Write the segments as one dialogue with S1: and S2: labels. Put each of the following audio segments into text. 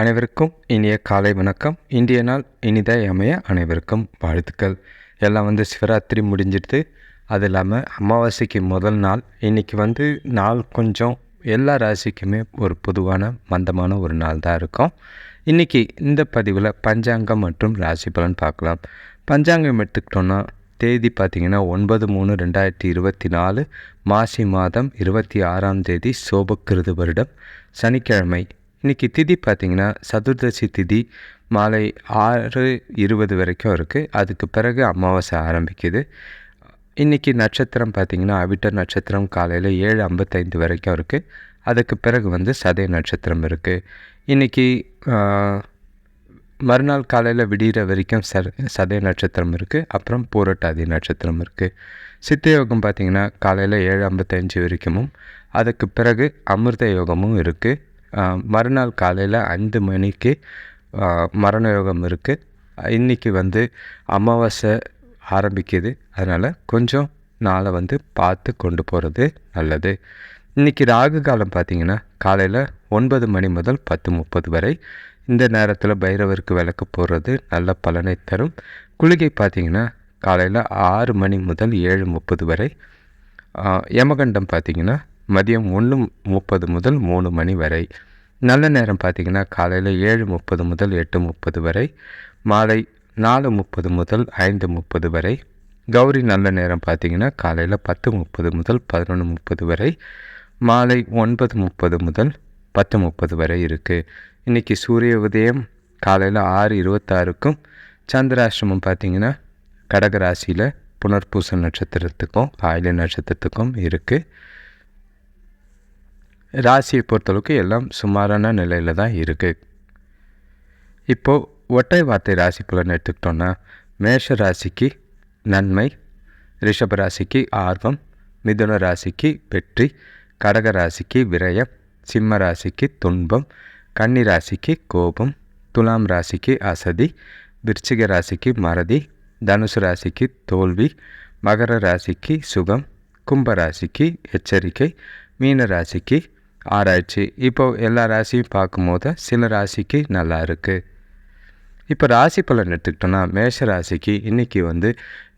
S1: அனைவருக்கும் இனிய காலை வணக்கம். இந்திய நாள் இனிதாய் அமைய அனைவருக்கும் வாழ்த்துக்கள். எல்லாம் வந்து சிவராத்திரி முடிஞ்சிடுது. அது இல்லாமல் அமாவாசைக்கு முதல் நாள். இன்றைக்கி வந்து நாள் கொஞ்சம் எல்லா ராசிக்குமே ஒரு பொதுவான மந்தமான ஒரு நாள் தான் இருக்கும். இன்றைக்கி இந்த பதிவில் பஞ்சாங்கம் மற்றும் ராசி பலன் பார்க்கலாம். பஞ்சாங்கம் எடுத்துக்கிட்டோன்னா தேதி பார்த்திங்கன்னா ஒன்பது மூணு ரெண்டாயிரத்தி இருபத்தி நாலு மாசி மாதம் இருபத்தி ஆறாம் தேதி சோபக்கிருது வருடம். சனிக்கிழமை இன்றைக்கி திதி பார்த்திங்கன்னா சதுர்தசி திதி மாலை ஆறு இருபது வரைக்கும் இருக்குது அதுக்கு பிறகு அமாவாசை ஆரம்பிக்குது. இன்றைக்கி நட்சத்திரம் பார்த்திங்கன்னா அவிட்ட நட்சத்திரம் காலையில் ஏழு ஐம்பத்தைந்து வரைக்கும் இருக்குது அதுக்கு பிறகு வந்து சதய நட்சத்திரம் இருக்குது இன்றைக்கி மறுநாள் காலையில் விடிகிற வரைக்கும் ச சதய நட்சத்திரம் இருக்குது அப்புறம் பூரட்டாதி நட்சத்திரம் இருக்குது சித்த யோகம் பார்த்திங்கன்னா காலையில் ஏழு ஐம்பத்தஞ்சு வரைக்கும் அதுக்கு பிறகு அமிர்த யோகமும் இருக்குது மறுநாள் காலையில் அஞ்சு மணிக்கு மரண யோகம் இருக்குது இன்றைக்கி வந்து அமாவாசை ஆரம்பிக்குது. அதனால் கொஞ்சம் நாளை வந்து பார்த்து கொண்டு போகிறது நல்லது. இன்றைக்கி ராகு காலம் பார்த்திங்கன்னா காலையில் ஒன்பது மணி முதல் பத்து முப்பது வரை இந்த நேரத்தில் பைரவருக்கு விளக்கு போடுறது நல்ல பலனை தரும். குளிகை பார்த்திங்கன்னா காலையில் ஆறு மணி முதல் ஏழு முப்பது வரை யமகண்டம் பார்த்திங்கன்னா மதியம் ஒன்று முப்பது முதல் மூணு மணி வரை. நல்ல நேரம் பார்த்திங்கன்னா காலையில் ஏழு முப்பது முதல் எட்டு முப்பது வரை. மாலை நாலு முப்பது முதல் ஐந்து முப்பது வரை. கௌரி நல்ல நேரம் பார்த்திங்கன்னா காலையில் பத்து முப்பது முதல் பதினொன்று முப்பது வரை. மாலை ஒன்பது முப்பது முதல் பத்து முப்பது வரை இருக்குது இன்றைக்கி சூரிய உதயம் காலையில் ஆறு இருபத்தாறுக்கும் சந்திராசிரமம் பார்த்திங்கன்னா கடகராசியில் புனர்பூச நட்சத்திரத்துக்கும் ஆயில நட்சத்திரத்துக்கும் இருக்குது ராசியை பொறுத்தளவுக்கு எல்லாம் சுமாரான நிலையில் தான் இருக்குது இப்போது ஒற்றை வார்த்தை ராசி பலன் எடுத்துக்கிட்டோன்னா மேஷ ராசிக்கு நன்மை ரிஷப ராசிக்கு ஆர்வம் மிதுன ராசிக்கு வெற்றி கடக ராசிக்கு விரயம் சிம்ம ராசிக்கு துன்பம் கன்னி ராசிக்கு கோபம் துலாம் ராசிக்கு அசதி விருச்சிக ராசிக்கு மறதி தனுசு ராசிக்கு தோல்வி மகர ராசிக்கு சுகம் கும்ப ராசிக்கு எச்சரிக்கை மீன ராசிக்கு ஆராய்ச்சி. இப்போ எல்லா ராசியும் பார்க்கும்போது சில ராசிக்கு நல்லா இருக்குது இப்போ ராசி பலன் எடுத்துக்கிட்டோன்னா மேஷ ராசிக்கு இன்றைக்கி வந்து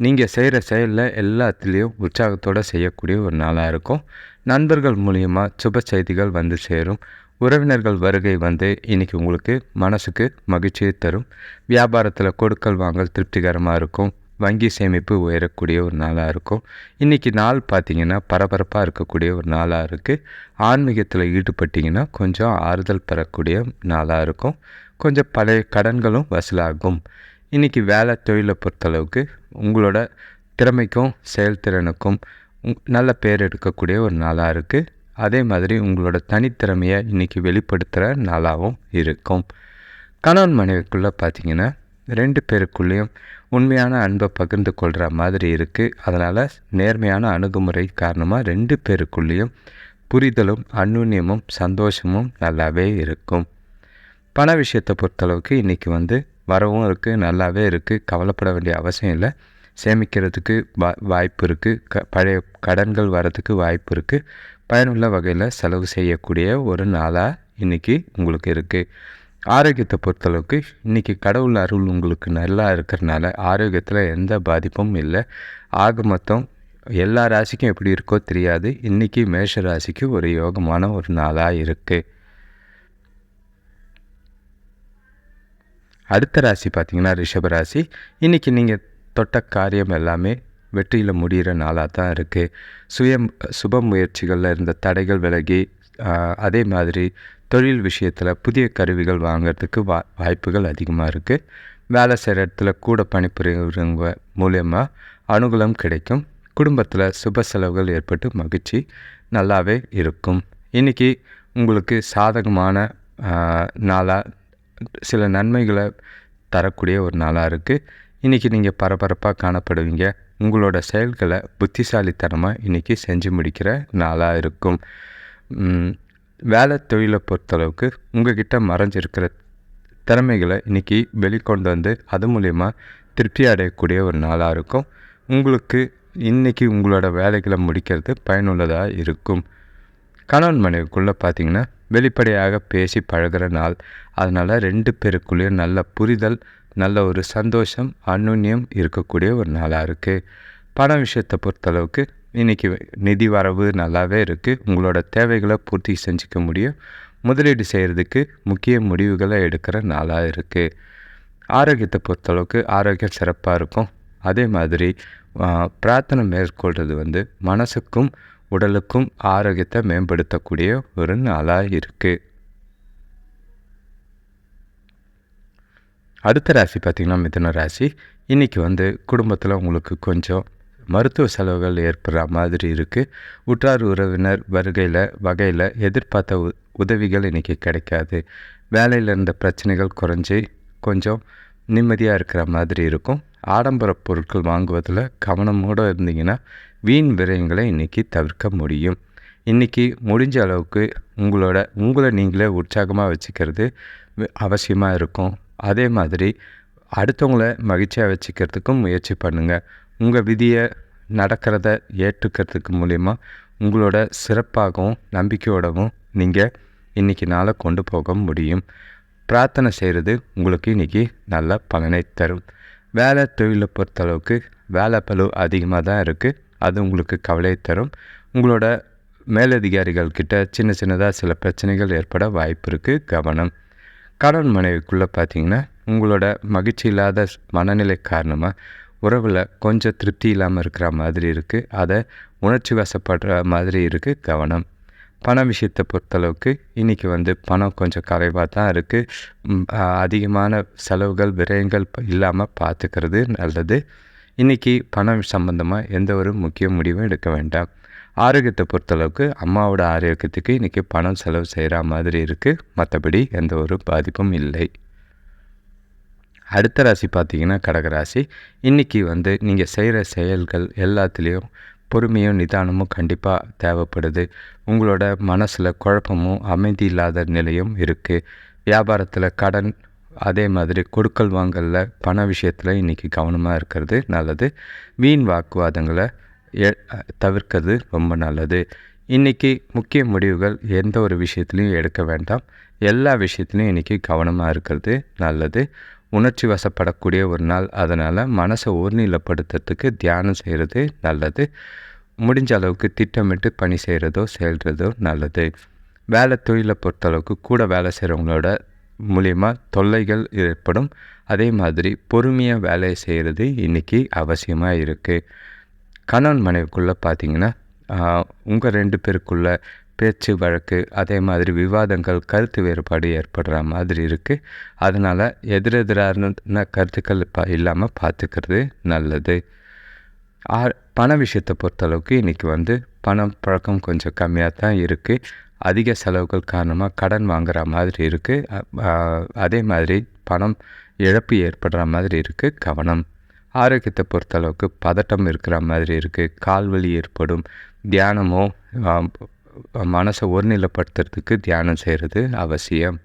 S1: நீங்கள் செய்கிற செயலில் எல்லாத்துலேயும் உற்சாகத்தோடு செய்யக்கூடிய ஒரு நாளாக இருக்கும். நண்பர்கள் மூலியமாக சுப செய்திகள் வந்து சேரும். உறவினர்கள் வருகை வந்து இன்றைக்கி உங்களுக்கு மனசுக்கு மகிழ்ச்சியை தரும். வியாபாரத்தில் கொடுக்கல் வாங்கல் திருப்திகரமாக இருக்கும். வங்கி சேமிப்பு உயரக்கூடிய ஒரு நாளாக இருக்கும். இன்றைக்கி நாள் பார்த்திங்கன்னா பரபரப்பாக இருக்கக்கூடிய ஒரு நாளாக இருக்குது ஆன்மீகத்தில் ஈடுபட்டிங்கன்னா கொஞ்சம் ஆறுதல் பெறக்கூடிய நாளாக இருக்கும். கொஞ்சம் பழைய கடன்களும் வசூலாகும். இன்றைக்கி வேலை தொழிலை பொறுத்தளவுக்கு உங்களோட திறமைக்கும் செயல்திறனுக்கும் நல்ல பேர் எடுக்கக்கூடிய ஒரு நாளாக இருக்குது அதே மாதிரி உங்களோட தனித்திறமையை இன்றைக்கி வெளிப்படுத்துகிற நாளாகவும் இருக்கும். கணவன் மனைவிக்குள்ளே பார்த்திங்கன்னா ரெண்டு பேருக்குள்ளேயும் உண்மையான அன்பை பகிர்ந்து கொள்கிற மாதிரி இருக்குது அதனால் நேர்மையான அணுகுமுறை காரணமாக ரெண்டு பேருக்குள்ளேயும் புரிதலும் அன்னுண்ணியமும் சந்தோஷமும் நல்லாவே இருக்கும். பண விஷயத்தை பொறுத்தளவுக்கு இன்றைக்கி வந்து வரவும் இருக்குது நல்லாவே இருக்குது கவலைப்பட வேண்டிய அவசியம் இல்லை. சேமிக்கிறதுக்கு வா வாய்ப்பு இருக்குது க பழைய கடன்கள் வரதுக்கு வாய்ப்பு இருக்குது பயனுள்ள வகையில் செலவு செய்யக்கூடிய ஒரு நாளாக இன்றைக்கி உங்களுக்கு இருக்குது ஆரோக்கியத்தை பொறுத்தளவுக்கு இன்றைக்கி கடவுள் அருள் உங்களுக்கு நல்லா இருக்கிறனால ஆரோக்கியத்தில் எந்த பாதிப்பும் இல்லை. ஆக மொத்தம் எல்லா ராசிக்கும் எப்படி இருக்கோ தெரியாது. இன்றைக்கி மேஷ ராசிக்கு ஒரு யோகமான ஒரு நாளாக இருக்குது அடுத்த ராசி பார்த்திங்கன்னா ரிஷபராசி இன்றைக்கி நீங்கள் தொட்ட காரியம் எல்லாமே வெற்றியில் முடிகிற நாளாக தான் இருக்குது சுய சுப முயற்சிகளில் இருந்த தடைகள் விலகி அதே மாதிரி தொழில் விஷயத்தில் புதிய கருவிகள் வாங்கிறதுக்கு வா வாய்ப்புகள் அதிகமாக இருக்குது வேலை செய்கிற இடத்துல கூட பணிபுரியவங்க மூலயமா அனுகூலம் கிடைக்கும். குடும்பத்தில் சுப செலவுகள் ஏற்பட்டு மகிழ்ச்சி நல்லாவே இருக்கும். இன்றைக்கி உங்களுக்கு சாதகமான நாளாக சில நன்மைகளை தரக்கூடிய ஒரு நாளாக இருக்குது இன்றைக்கி நீங்கள் பரபரப்பாக காணப்படுவீங்க. உங்களோட செயல்களை புத்திசாலித்தனமாக இன்றைக்கி செஞ்சு முடிக்கிற நாளாக இருக்கும். வேலை தொழிலை பொறுத்தளவுக்கு உங்கள்கிட்ட மறைஞ்சிருக்கிற திறமைகளை இன்றைக்கி வெளிக்கொண்டு வந்து அது மூலயமா திருப்தி அடையக்கூடிய ஒரு நாளாக இருக்கும். உங்களுக்கு இன்றைக்கி உங்களோட வேலைகளை முடிக்கிறது பயனுள்ளதாக இருக்கும். கணவன் மனைவிக்குள்ளே பார்த்தீங்கன்னா வெளிப்படையாக பேசி பழகுற நாள். அதனால் ரெண்டு பேருக்குள்ளேயும் நல்ல புரிதல் நல்ல ஒரு சந்தோஷம் அந்யுன்யம் இருக்கக்கூடிய ஒரு நாளாக இருக்குது பண விஷயத்தை பொறுத்தளவுக்கு இன்றைக்கி நிதி வரவு நல்லாவே இருக்குது உங்களோட தேவைகளை பூர்த்தி செஞ்சுக்க முடியும். முதலீடு செய்கிறதுக்கு முக்கிய முடிவுகளை எடுக்கிற நாளாக இருக்குது ஆரோக்கியத்தை பொறுத்தளவுக்கு ஆரோக்கியம் சிறப்பாக இருக்கும். அதே மாதிரி பிரார்த்தனை மேற்கொள்வது வந்து மனசுக்கும் உடலுக்கும் ஆரோக்கியத்தை மேம்படுத்தக்கூடிய ஒரு நாளாக இருக்குது அடுத்த ராசி பார்த்திங்கன்னா மிதுன ராசி. இன்றைக்கி வந்து குடும்பத்தில் உங்களுக்கு கொஞ்சம் மருத்துவ செலவுகள் ஏற்படுற மாதிரி இருக்குது உற்றார் உறவினர் வருகையில் வகையில் எதிர்பார்த்த உ உதவிகள் இன்றைக்கி கிடைக்காது. வேலையில் இருந்த பிரச்சனைகள் குறைஞ்சி கொஞ்சம் நிம்மதியாக இருக்கிற மாதிரி இருக்கும். ஆடம்பர பொருட்கள் வாங்குவதில் கவனமோடு இருந்தீங்கன்னா வீண் விரயங்களை இன்றைக்கி தவிர்க்க முடியும். இன்றைக்கி முடிஞ்ச அளவுக்கு உங்களோட உங்களை நீங்களே உற்சாகமாக வச்சுக்கிறது அவசியமாக இருக்கும். அதே மாதிரி அடுத்தவங்கள மகிழ்ச்சியாக வச்சுக்கிறதுக்கும் முயற்சி பண்ணுங்கள் உங்கள் விதியை நடக்கிறத ஏற்றுக்கிறதுக்கு மூலிமா உங்களோட சிறப்பாகவும் நம்பிக்கையோடவும் நீங்கள் இன்றைக்கி நாளை கொண்டு போக முடியும். பிரார்த்தனை செய்கிறது உங்களுக்கு இன்றைக்கி நல்ல பலனை தரும். வேலை தொழிலை பொறுத்தளவுக்கு வேலை பளு அதிகமாக தான் இருக்குது அது உங்களுக்கு கவலையை தரும். உங்களோட மேலதிகாரிகள்கிட்ட சின்ன சின்னதாக சில பிரச்சனைகள் ஏற்பட வாய்ப்பு இருக்குது கவனம். கணவன் மனைவிக்குள்ளே பார்த்தீங்கன்னா உங்களோட மகிழ்ச்சி இல்லாத மனநிலை காரணமாக உறவில் கொஞ்சம் திருப்தி இல்லாமல் இருக்கிற மாதிரி இருக்குது அதை உணர்ச்சி வசப்படுற மாதிரி இருக்குது கவனம். பண விஷயத்தை பொறுத்தளவுக்கு இன்றைக்கி வந்து பணம் கொஞ்சம் குறைவாக தான் இருக்குது அதிகமான செலவுகள் விரயங்கள் இல்லாமல் பார்த்துக்கிறது நல்லது. இன்றைக்கி பணம் சம்மந்தமாக எந்த ஒரு முக்கிய முடிவும் எடுக்க வேண்டாம். ஆரோக்கியத்தை பொறுத்தளவுக்கு அம்மாவோட ஆரோக்கியத்துக்கு இன்றைக்கி பணம் செலவு செய்கிற மாதிரி இருக்குது மற்றபடி எந்த ஒரு பாதிப்பும் இல்லை. அடுத்த ராசி பார்த்திங்கன்னா கடகராசி இன்றைக்கி வந்து நீங்கள் செய்கிற செயல்கள் எல்லாத்துலேயும் பொறுமையும் நிதானமும் கண்டிப்பாக தேவைப்படுது. உங்களோட மனசில் குழப்பமும் அமைதி இல்லாத நிலையும் இருக்குது வியாபாரத்தில் கடன் அதே மாதிரி கொடுக்கல் வாங்கலில் பண விஷயத்தில் இன்றைக்கி கவனமாக இருக்கிறது நல்லது. வீண் வாக்குவாதங்களை தவிர்க்கிறது ரொம்ப நல்லது. இன்றைக்கி முக்கிய முடிவுகள் எந்த ஒரு விஷயத்துலையும் எடுக்க வேண்டாம். எல்லா விஷயத்துலையும் இன்றைக்கி கவனமாக இருக்கிறது நல்லது. உணர்ச்சி வசப்படக்கூடிய ஒரு நாள். அதனால் மனசை ஒருநிலைப்படுத்துறதுக்கு தியானம் செய்கிறது நல்லது. முடிஞ்ச அளவுக்கு திட்டமிட்டு பணி செய்கிறதோ செய்கிறதோ நல்லது. வேலை தொழிலை பொறுத்தளவுக்கு கூட வேலை செய்கிறவங்களோட மூலிமா தொல்லைகள் ஏற்படும். அதே மாதிரி பொறுமையாக வேலையை செய்கிறது இன்றைக்கி அவசியமாக இருக்குது கணவன் மனைவிக்குள்ளே பார்த்திங்கன்னா உங்கள் ரெண்டு பேருக்குள்ளே பேச்சு வழக்கு அதே மாதிரி விவாதங்கள் கருத்து வேறுபாடு ஏற்படுற மாதிரி இருக்குது அதனால் எதிரெதிரான கருத்துக்கள் இப்போ இல்லாமல் பார்த்துக்கிறது நல்லது. ஆ பண விஷயத்தை பொறுத்தளவுக்கு இன்றைக்கி வந்து பணம் பழக்கம் கொஞ்சம் கம்மியாக தான் இருக்குது அதிக செலவுகள் காரணமாக கடன் வாங்குகிற மாதிரி இருக்குது அதே மாதிரி பணம் இழப்பு ஏற்படுற மாதிரி இருக்குது கவனம். ஆரோக்கியத்தை பொறுத்தளவுக்கு பதட்டம் இருக்கிற மாதிரி இருக்குது கால்வலி ஏற்படும். தியானமோ மனசை ஒருநிலைப்படுத்துறதுக்கு தியானம் செய்கிறது அவசியம்.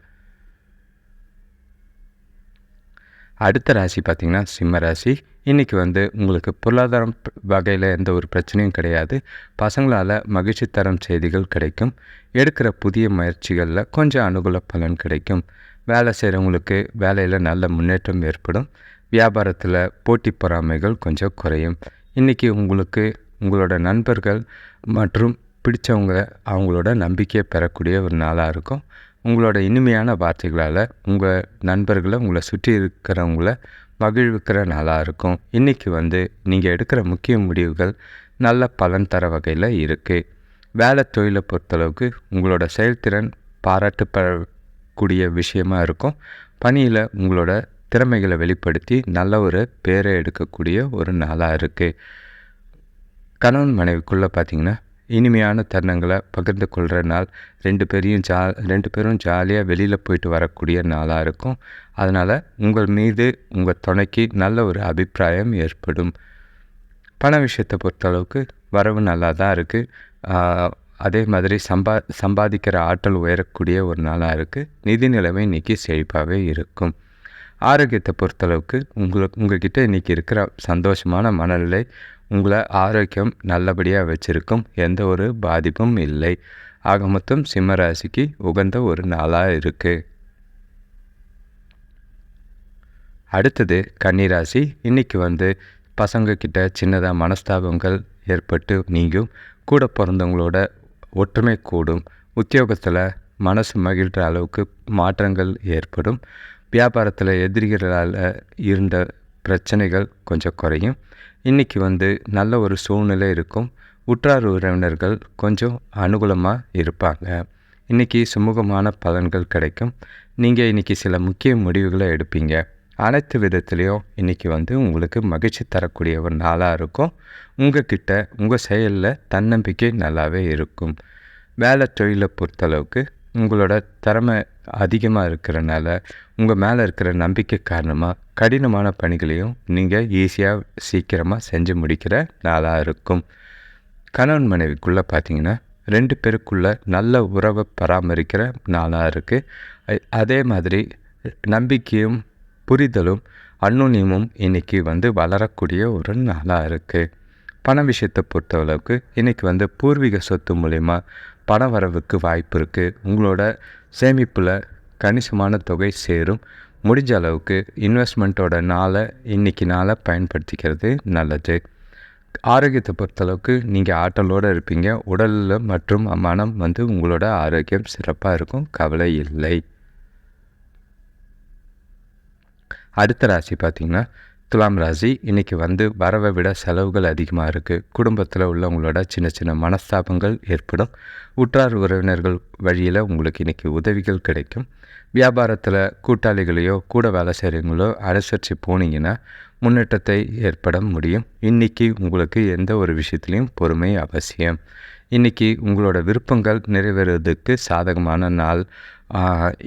S1: அடுத்த ராசி பார்த்திங்கன்னா சிம்ம ராசி. இன்றைக்கி வந்து உங்களுக்கு பொருளாதாரம் வகையில் எந்த ஒரு பிரச்சனையும் கிடையாது. பசங்களால் மகிழ்ச்சி தரம் செய்திகள் கிடைக்கும். எடுக்கிற புதிய முயற்சிகளில் கொஞ்சம் அனுகூல பலன் கிடைக்கும். வேலை செய்கிறவங்களுக்கு வேலையில் நல்ல முன்னேற்றம் ஏற்படும். வியாபாரத்தில் போட்டி பொறாமைகள் கொஞ்சம் குறையும். இன்றைக்கி உங்களுக்கு உங்களோட நண்பர்கள் மற்றும் பிடித்தவங்க அவங்களோட நம்பிக்கையை பெறக்கூடிய ஒரு நாளாக இருக்கும். உங்களோட இனிமையான வார்த்தைகளால் உங்கள் நண்பர்களை உங்களை சுற்றி இருக்கிறவங்கள மகிழ்விக்கிற நாளாக இருக்கும். இன்றைக்கி வந்து நீங்கள் எடுக்கிற முக்கிய முடிவுகள் நல்ல பலன் தர வகையில் இருக்குது வேலை தொழிலை பொறுத்தளவுக்கு உங்களோட செயல்திறன் பாராட்டுப்படக்கூடிய விஷயமாக இருக்கும். பணியில் உங்களோட திறமைகளை வெளிப்படுத்தி நல்ல ஒரு பேரை எடுக்கக்கூடிய ஒரு நாளாக இருக்குது கணவன் மனைவிக்குள்ளே பார்த்திங்கன்னா இனிமையான தருணங்களை பகிர்ந்து கொள்கிற நாள். ரெண்டு பேரையும் ஜா ரெண்டு பேரும் ஜாலியாக வெளியில் போயிட்டு வரக்கூடிய நாளாக இருக்கும். அதனால் உங்கள் மீது உங்கள் துணைக்கு நல்ல ஒரு அபிப்பிராயம் ஏற்படும். பண விஷயத்தை பொறுத்தளவுக்கு வரவு நல்லா தான் இருக்குது அதே மாதிரி சம்பா சம்பாதிக்கிற ஆற்றல் உயரக்கூடிய ஒரு நாளாக இருக்குது நிதி நிலைமை இன்றைக்கி செழிப்பாகவே இருக்கும். ஆரோக்கியத்தை பொறுத்தளவுக்கு உங்களுக்கு உங்கள்கிட்ட இன்றைக்கி இருக்கிற சந்தோஷமான மனநிலை உங்களை ஆரோக்கியம் நல்லபடியாக வச்சுருக்கும். எந்த ஒரு பாதிப்பும் இல்லை. ஆக மொத்தம் சிம்ம ராசிக்கு உகந்த ஒரு நாளாக இருக்குது அடுத்தது கன்னிராசி இன்றைக்கி வந்து பசங்கக்கிட்ட சின்னதாக மனஸ்தாபங்கள் ஏற்பட்டு நீங்கும். கூட பிறந்தவங்களோட ஒற்றுமை கூடும். உத்தியோகத்தில் மனசு மகிழ்கிற அளவுக்கு மாற்றங்கள் ஏற்படும். வியாபாரத்தில் எதிரிகளால் இருந்த பிரச்சனைகள் கொஞ்சம் குறையும். இன்றைக்கி வந்து நல்ல ஒரு சூழ்நிலை இருக்கும். உற்றார் உறவினர்கள் கொஞ்சம் அனுகூலமாக இருப்பாங்க. இன்றைக்கி சுமூகமான பலன்கள் கிடைக்கும். நீங்கள் இன்றைக்கி சில முக்கிய முடிவுகளை எடுப்பீங்க. அனைத்து விதத்துலேயும் இன்றைக்கி வந்து உங்களுக்கு மகிழ்ச்சி தரக்கூடிய ஒரு நாளாக இருக்கும். உங்ககிட்ட உங்கள் செயலில் தன்னம்பிக்கை நல்லாவே இருக்கும். வேலை தொழிலை பொறுத்தளவுக்கு உங்களோட திறமை அதிகமாக இருக்கிறனால உங்கள் மேலே இருக்கிற நம்பிக்கை காரணமாக கடினமான பணிகளையும் நீங்கள் ஈஸியாக சீக்கிரமாக செஞ்சு முடிக்கிற நாளாக இருக்கும். கணவன் மனைவிக்குள்ளே பார்த்தீங்கன்னா ரெண்டு பேருக்குள்ளே நல்ல உறவை பராமரிக்கிற நாளாக இருக்குது அதே மாதிரி நம்பிக்கையும் புரிதலும் அன்னுனியமும் இன்றைக்கி வந்து வளரக்கூடிய ஒரு நாளாக இருக்குது பண விஷயத்தை பொறுத்தளவுக்கு இன்றைக்கி வந்து பூர்வீக சொத்து மூலிமா பண வரவுக்கு வாய்ப்பு இருக்குது உங்களோட சேமிப்பில் கணிசமான தொகை சேரும். முடிஞ்ச அளவுக்கு இன்வெஸ்ட்மெண்ட்டோட நாளை இன்றைக்கி நாளை பயன்படுத்திக்கிறது நல்லது. ஆரோக்கியத்தை பொறுத்தளவுக்கு நீங்கள் ஆற்றலோடு இருப்பீங்க. உடலில் மற்றும் மனம் வந்து உங்களோட ஆரோக்கியம் சிறப்பாக இருக்கும். கவலை இல்லை. அடுத்த ராசி பார்த்திங்கன்னா துலாம் ராசி இன்றைக்கி வந்து வரவை விட செலவுகள் அதிகமாக இருக்குது குடும்பத்தில் உள்ளவங்களோட சின்ன சின்ன மனஸ்தாபங்கள் ஏற்படும். உற்றார் உறவினர்கள் வழியில் உங்களுக்கு இன்றைக்கி உதவிகள் கிடைக்கும். வியாபாரத்தில் கூட்டாளிகளையோ கூட வேலை செய்கிறவங்களோ அனுசரித்து போனீங்கன்னா முன்னேற்றத்தை ஏற்பட முடியும். இன்றைக்கி உங்களுக்கு எந்த ஒரு விஷயத்துலையும் பொறுமை அவசியம். இன்றைக்கி உங்களோட விருப்பங்கள் நிறைவேறுவதற்கு சாதகமான நாள்.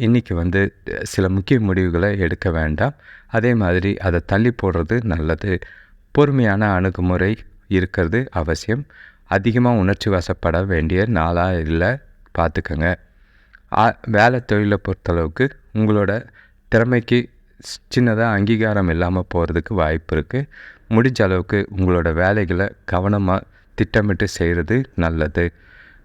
S1: இன்றைக்கி வந்து சில முக்கிய முடிவுகளை எடுக்க வேண்டாம். அதே மாதிரி அதை தள்ளி போடுறது நல்லது. பொறுமையான அணுகுமுறை இருக்கிறது அவசியம். அதிகமாக உணர்ச்சி வசப்பட வேண்டிய நாளாக இல்லை பார்த்துக்கோங்க வேலை தொழிலை பொறுத்தளவுக்கு உங்களோட திறமைக்கு சின்னதாக அங்கீகாரம் இல்லாமல் போகிறதுக்கு வாய்ப்பு இருக்குது முடிஞ்ச அளவுக்கு உங்களோட வேலைகளை கவனமாக திட்டமிட்டு செய்கிறது நல்லது.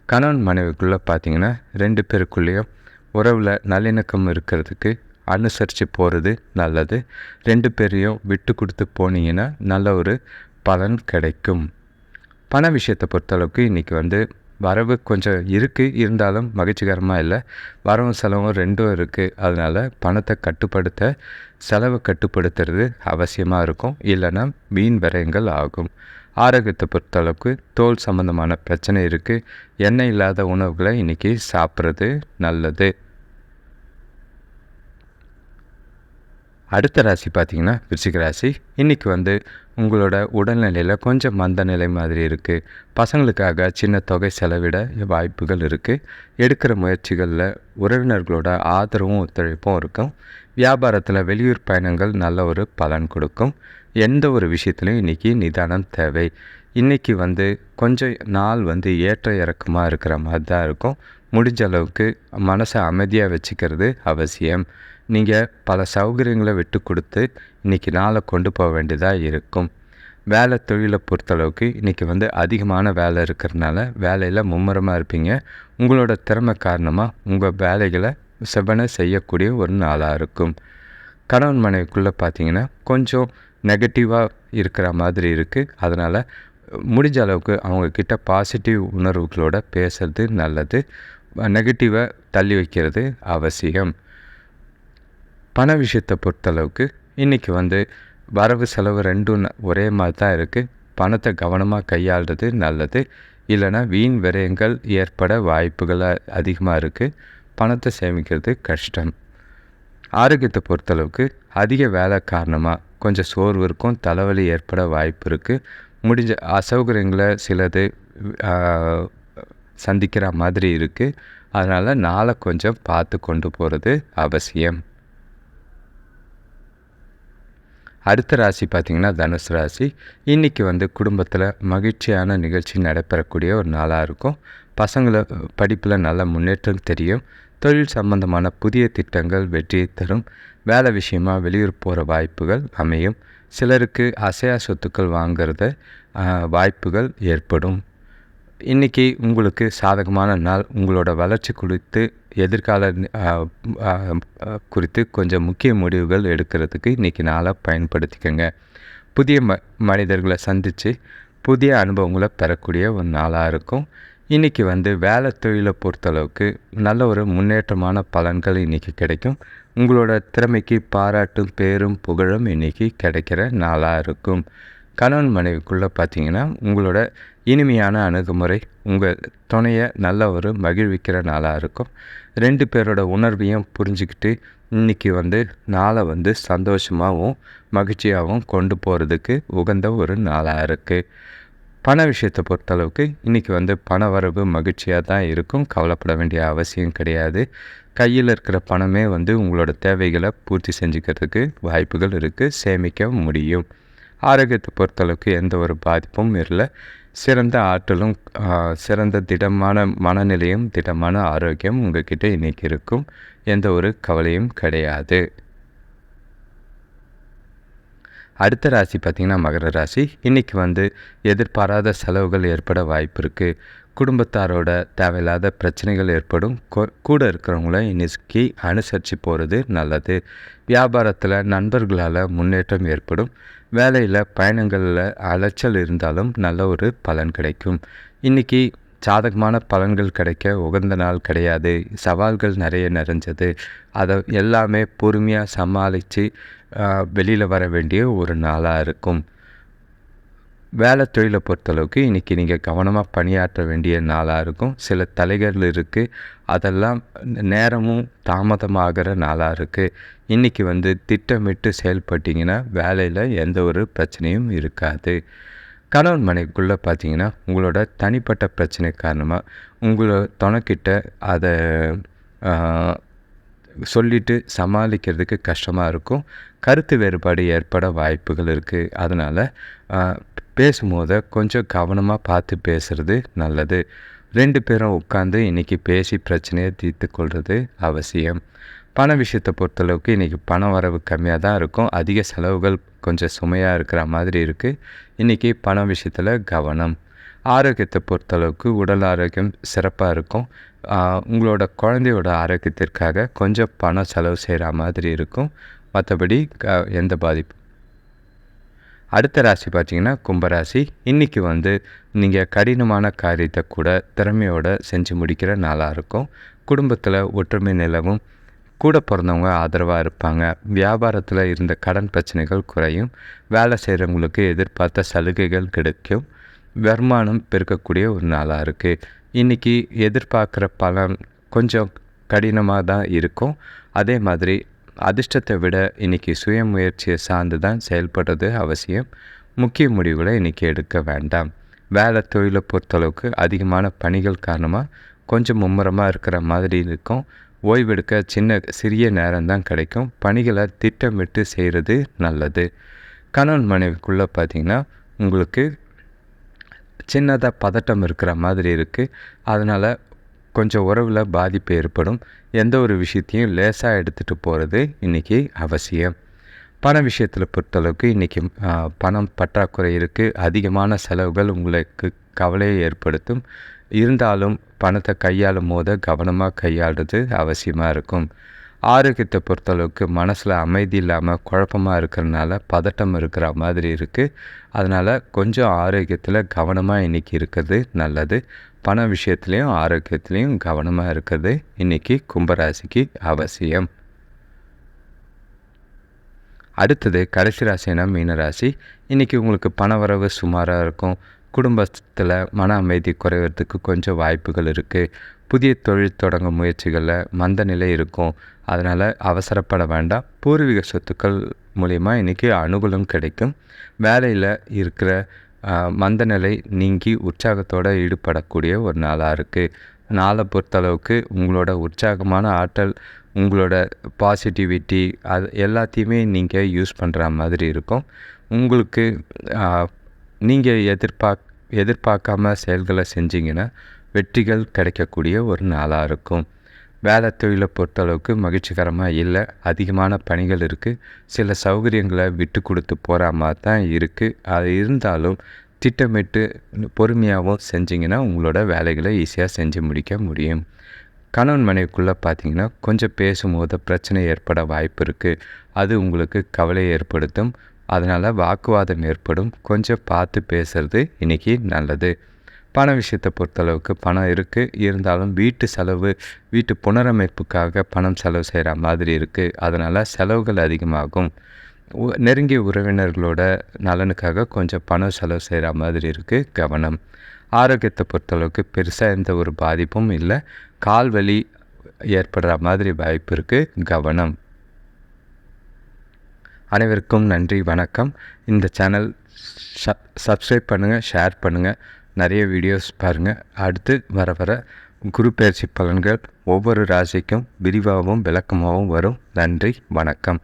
S1: கணவன் மனைவிக்குள்ளே பார்த்தீங்கன்னா ரெண்டு பேருக்குள்ளேயும் உறவில் நல்லிணக்கம் இருக்கிறதுக்கு அனுசரித்து போகிறது நல்லது. ரெண்டு பேரையும் விட்டு கொடுத்து போனீங்கன்னா நல்ல ஒரு பலன் கிடைக்கும். பண விஷயத்தை பொறுத்தளவுக்கு இன்றைக்கி வந்து வரவு கொஞ்சம் இருக்குது இருந்தாலும் மகிழ்ச்சிகரமாக இல்லை. வரவும் செலவும் ரெண்டும் இருக்குது அதனால் பணத்தை கட்டுப்படுத்த செலவை கட்டுப்படுத்துறது அவசியமாக இருக்கும். இல்லைன்னா வீண் விரயங்கள் ஆகும். ஆரோக்கியத்தை பொறுத்தளவுக்கு தோல் சம்மந்தமான பிரச்சனை இருக்குது எண்ணெய் இல்லாத உணவுகளை இன்றைக்கி சாப்பிட்றது நல்லது. அடுத்த ராசி பார்த்திங்கன்னா விருச்சிக ராசி. இன்றைக்கி வந்து உங்களோட உடல்நிலையில் கொஞ்சம் மந்த நிலை மாதிரி இருக்குது பசங்களுக்காக சின்ன தொகை செலவிட வாய்ப்புகள் இருக்குது எடுக்கிற முயற்சிகளில் உறவினர்களோட ஆதரவும் ஒத்துழைப்பும் இருக்கும். வியாபாரத்தில் வெளியூர் பயணங்கள் நல்ல ஒரு பலன் கொடுக்கும். எந்த ஒரு விஷயத்துலையும் இன்றைக்கி நிதானம் தேவை. இன்றைக்கி வந்து கொஞ்சம் நாள் வந்து ஏற்ற இறக்கமாக இருக்கிற மாதிரி தான் இருக்கும். முடிஞ்ச அளவுக்கு மனசை அமைதியாக வச்சுக்கிறது அவசியம். நீங்கள் பல சௌகரியங்களை விட்டு கொடுத்து இன்றைக்கி நாளை கொண்டு போக வேண்டியதாக இருக்கும். வேலை தொழிலை பொறுத்தளவுக்கு இன்றைக்கி வந்து அதிகமான வேலை இருக்கிறதுனால வேலையில் மும்முரமாக இருப்பீங்க. உங்களோட திறமை காரணமாக உங்கள் வேலைகளை செவனை செய்யக்கூடிய ஒரு நாளாக இருக்கும். கணவன் மனைவிக்குள்ளே பார்த்தீங்கன்னா கொஞ்சம் நெகட்டிவாக இருக்கிற மாதிரி இருக்குது அதனால் முடிஞ்ச அளவுக்கு அவங்கக்கிட்ட பாசிட்டிவ் உணர்வுகளோட பேசுறது நல்லது. நெகட்டிவை தள்ளி வைக்கிறது அவசியம். பண விஷயத்தை பொறுத்தளவுக்கு இன்றைக்கி வந்து வரவு செலவு ரெண்டும் ஒரே மாதிரி தான் இருக்குது பணத்தை கவனமாக கையாளுறது நல்லது. இல்லைனா வீண் விரயங்கள் ஏற்பட வாய்ப்புகள் அதிகமாக இருக்குது பணத்தை சேமிக்கிறது கஷ்டம். ஆரோக்கியத்தை பொறுத்தளவுக்கு அதிக வேலை காரணமாக கொஞ்சம் சோர்வு இருக்கும் தலைவலி ஏற்பட வாய்ப்பு இருக்குது முடிஞ்ச அசௌகரியங்களை சிலது சந்திக்கிற மாதிரி இருக்குது அதனால் நாளை கொஞ்சம் பார்த்து கொண்டு போகிறது அவசியம். அடுத்த ராசி பார்த்திங்கன்னா தனுசு ராசி. இன்றைக்கி வந்து குடும்பத்தில் மகிழ்ச்சியான நிகழ்ச்சி நடைபெறக்கூடிய ஒரு நாளாக இருக்கும். பசங்களை படிப்பில் நல்ல முன்னேற்றம் தெரியும். தொழில் சம்பந்தமான புதிய திட்டங்கள் வெற்றியை தரும். வேலை விஷயமாக வெளியூர் போகிற வாய்ப்புகள் அமையும். சிலருக்கு அசையா சொத்துக்கள் வாங்கிறத வாய்ப்புகள் ஏற்படும். இன்றைக்கி உங்களுக்கு சாதகமான நாள். உங்களோட வளர்ச்சி குறித்து எதிர்கால குறித்து கொஞ்சம் முக்கிய முடிவுகள் எடுக்கிறதுக்கு இன்றைக்கி நாளாக பயன்படுத்திக்கோங்க. புதிய ம மனிதர்களை சந்தித்து புதிய அனுபவங்களை பெறக்கூடிய ஒரு நாளாக இருக்கும். இன்றைக்கி வந்து வேலை தொழிலை பொறுத்தளவுக்கு நல்ல ஒரு முன்னேற்றமான பலன்கள் இன்றைக்கி கிடைக்கும். உங்களோட திறமைக்கு பாராட்டும் பேரும் புகழும் இன்றைக்கி கிடைக்கிற நாளாக இருக்கும். கணவன் மனைவிக்குள்ளே பார்த்தீங்கன்னா உங்களோட இனிமையான அணுகுமுறை உங்கள் துணையை நல்ல ஒரு மகிழ்விக்கிற நாளாக இருக்கும். ரெண்டு பேரோட உணர்வையும் புரிஞ்சுக்கிட்டு இன்றைக்கி வந்து நாளை வந்து சந்தோஷமாகவும் மகிழ்ச்சியாகவும் கொண்டு போகிறதுக்கு உகந்த ஒரு நாளாக இருக்குது பண விஷயத்தை பொறுத்தளவுக்கு இன்றைக்கி வந்து பண வரவு மகிழ்ச்சியாக தான் இருக்கும். கவலைப்பட வேண்டிய அவசியம் கிடையாது. கையில் இருக்கிற பணமே வந்து உங்களோட தேவைகளை பூர்த்தி செஞ்சுக்கிறதுக்கு வாய்ப்புகள் இருக்குது சேமிக்க முடியும். ஆரோக்கியத்தை பொறுத்தளவுக்கு எந்த ஒரு பாதிப்பும் இல்லை. சிறந்த ஆற்றலும் சிறந்த திடமான மனநிலையும் திடமான ஆரோக்கியம் உங்கள்கிட்ட இன்றைக்கி இருக்கும். எந்த ஒரு கவலையும் கிடையாது. அடுத்த ராசி பார்த்திங்கன்னா மகர ராசி. இன்றைக்கி வந்து எதிர்பாராத செலவுகள் ஏற்பட வாய்ப்பு இருக்குது குடும்பத்தாரோட தேவையில்லாத பிரச்சனைகள் ஏற்படும். கூட இருக்கிறவங்கள இன்னைக்கு அனுசரித்து போகிறது நல்லது. வியாபாரத்தில் நண்பர்களால் முன்னேற்றம் ஏற்படும். வேலையில் பயணங்களில் அலைச்சல் இருந்தாலும் நல்ல ஒரு பலன் கிடைக்கும். இன்றைக்கி சாதகமான பலன்கள் கிடைக்க உகந்த நாள் கிடையாது. சவால்கள் நிறைய நிறைஞ்சது. அதை எல்லாமே பொறுமையாக சமாளித்து வெளியில் வர வேண்டிய ஒரு நாளாக இருக்கும். வேலை தொழிலை பொறுத்தளவுக்கு இன்றைக்கி நீங்கள் கவனமாக பணியாற்ற வேண்டிய நாளாக இருக்கும். சில தலைகள் இருக்குது அதெல்லாம் நேரமும் தாமதமாகிற நாளாக இருக்குது இன்றைக்கி வந்து திட்டமிட்டு செயல்பட்டிங்கன்னா வேலையில் எந்த ஒரு பிரச்சனையும் இருக்காது. கணவன் மனைவிக்குள்ளே பார்த்தீங்கன்னா உங்களோட தனிப்பட்ட பிரச்சனை காரணமாக உங்களை துணைக்கிட்ட அதை சொல்லிவிட்டு சமாளிக்கிறதுக்கு கஷ்டமாக இருக்கும். கருத்து வேறுபாடு ஏற்பட வாய்ப்புகள் இருக்குது அதனால் பேசும்போது கொஞ்சம் கவனமாக பார்த்து பேசுகிறது நல்லது. ரெண்டு பேரும் உட்காந்து இன்றைக்கி பேசி பிரச்சனையை தீர்த்து கொள்வது அவசியம். பண விஷயத்தை பொறுத்தளவுக்கு இன்றைக்கி பண வரவு கம்மியாக தான் இருக்கும். அதிக செலவுகள் கொஞ்சம் சுமையாக இருக்கிற மாதிரி இருக்குது இன்றைக்கி பண விஷயத்தில் கவனம். ஆரோக்கியத்தை பொறுத்தளவுக்கு உடல் ஆரோக்கியம் சிறப்பாக இருக்கும். உங்களோட குழந்தையோட ஆரோக்கியத்திற்காக கொஞ்சம் பணம் செலவு செய்கிற மாதிரி இருக்கும். மற்றபடி க எந்த பாதிப்பு? அடுத்த ராசி பார்த்திங்கன்னா கும்பராசி. இன்றைக்கி வந்து நீங்கள் கடினமான காரியத்தை கூட திறமையோடு செஞ்சு முடிக்கிற நாளாக இருக்கும். குடும்பத்தில் ஒற்றுமை நிலவும். கூட பிறந்தவங்க ஆதரவாக இருப்பாங்க. வியாபாரத்தில் இருந்த கடன் பிரச்சனைகள் குறையும். வேலை செய்கிறவங்களுக்கு எதிர்பார்த்த சலுகைகள் கிடைக்கும். வருமானம் பெருக்கக்கூடிய ஒரு நாளாக இருக்குது இன்றைக்கி எதிர்பார்க்குற பலன் கொஞ்சம் கடினமாக தான் இருக்கும். அதே மாதிரி அதிர்ஷ்டத்தை விட இன்றைக்கி சுய முயற்சியை சார்ந்து தான் செயல்படுறது அவசியம். முக்கிய முடிவுகளை இன்றைக்கி எடுக்க வேண்டாம். வேலை தொழிலை பொறுத்தளவுக்கு அதிகமான பணிகள் காரணமாக கொஞ்சம் மும்முரமாக இருக்கிற மாதிரி இருக்கும். ஓய்வெடுக்க சின்ன சிறிய நேரம்தான் கிடைக்கும். பணிகளை திட்டமிட்டு செய்கிறது நல்லது. கணவன் மனைவிக்குள்ளே பார்த்திங்கன்னா உங்களுக்கு சின்னதாக பதட்டம் இருக்கிற மாதிரி இருக்குது அதனால் கொஞ்சம் உறவில் பாதிப்பு ஏற்படும். எந்த ஒரு விஷயத்தையும் லேசாக எடுத்துகிட்டு போகிறது இன்றைக்கி அவசியம். பண விஷயத்தில் பொறுத்தளவுக்கு இன்றைக்கி பணம் பற்றாக்குறை இருக்குது அதிகமான செலவுகள் உங்களுக்கு கவலையை ஏற்படுத்தும். இருந்தாலும் பணத்தை கையாளும் போது கவனமாக கையாளுறது அவசியமாக இருக்கும். ஆரோக்கியத்தை பொறுத்தளவுக்கு மனசில் அமைதி இல்லாமல் குழப்பமாக இருக்கிறனால பதட்டம் இருக்கிற மாதிரி இருக்குது அதனால் கொஞ்சம் ஆரோக்கியத்தில் கவனமாக இன்றைக்கி இருக்கிறது நல்லது. பண விஷயத்துலேயும் ஆரோக்கியத்துலேயும் கவனமாக இருக்கிறது இன்றைக்கி கும்பராசிக்கு அவசியம். அடுத்தது கடைசி ராசினா மீனராசி. இன்றைக்கி உங்களுக்கு பணவரவு சுமாராக இருக்கும். குடும்பத்தில் மன அமைதி குறைவதுக்கு கொஞ்சம் வாய்ப்புகள் இருக்குது புதிய தொழில் தொடங்க முயற்சிகளில் மந்த நிலை இருக்கும். அதனால் அவசரப்பட வேண்டாம். பூர்வீக சொத்துக்கள் மூலிமா இன்றைக்கி அனுகூலம் கிடைக்கும். வேலையில் இருக்கிற மந்த நிலை நீங்கி உற்சாகத்தோடு ஈடுபடக்கூடிய ஒரு நாளாக இருக்குது நாளை பொறுத்தளவுக்கு உங்களோட உற்சாகமான ஆற்றல் உங்களோட பாசிட்டிவிட்டி அது எல்லாத்தையுமே நீங்கள் யூஸ் பண்ணுற மாதிரி இருக்கும். உங்களுக்கு நீங்கள் எதிர்பார்க் எதிர்பார்க்காம செயல்களை செஞ்சிங்கன்னா வெற்றிகள் கிடைக்கக்கூடிய ஒரு நாளாக இருக்கும். வேலை தொழிலை பொறுத்தளவுக்கு மகிழ்ச்சிகரமாக இல்லை அதிகமான பணிகள் இருக்குது சில சௌகரியங்களை விட்டு கொடுத்து போகிற மாதிரி தான் இருக்குது அது இருந்தாலும் திட்டமிட்டு பொறுமையாகவும் செஞ்சிங்கன்னா உங்களோட வேலைகளை ஈஸியாக செஞ்சு முடிக்க முடியும். கணவன் மனைவிக்குள்ளே பார்த்தீங்கன்னா கொஞ்சம் பேசும்போது பிரச்சனை ஏற்பட வாய்ப்பு இருக்குது அது உங்களுக்கு கவலை ஏற்படுத்தும். அதனால் வாக்குவாதம் ஏற்படும். கொஞ்சம் பார்த்து பேசுகிறது இன்றைக்கி நல்லது. பண விஷயத்தை பொறுத்தளவுக்கு பணம் இருக்குது இருந்தாலும் வீட்டு செலவு வீட்டு புனரமைப்புக்காக பணம் செலவு செய்கிற மாதிரி இருக்குது அதனால் செலவுகள் அதிகமாகும். நெருங்கிய உறவினர்களோட நலனுக்காக கொஞ்சம் பணம் செலவு செய்கிற மாதிரி இருக்குது கவனம். ஆரோக்கியத்தை பொறுத்தளவுக்கு பெருசாக எந்த ஒரு பாதிப்பும் இல்லை. கால் வலி ஏற்படுற மாதிரி வாய்ப்பு இருக்குது கவனம். அனைவருக்கும் நன்றி வணக்கம். இந்த சேனல் சப்ஸ்கிரைப் பண்ணுங்கள் ஷேர் பண்ணுங்கள் நிறைய வீடியோஸ் பாருங்கள் அடுத்து வர வர குரு பயிற்சி பலன்கள் ஒவ்வொரு ராசிக்கும் விரிவாகவும் விளக்கமாகவும் வரும். நன்றி வணக்கம்.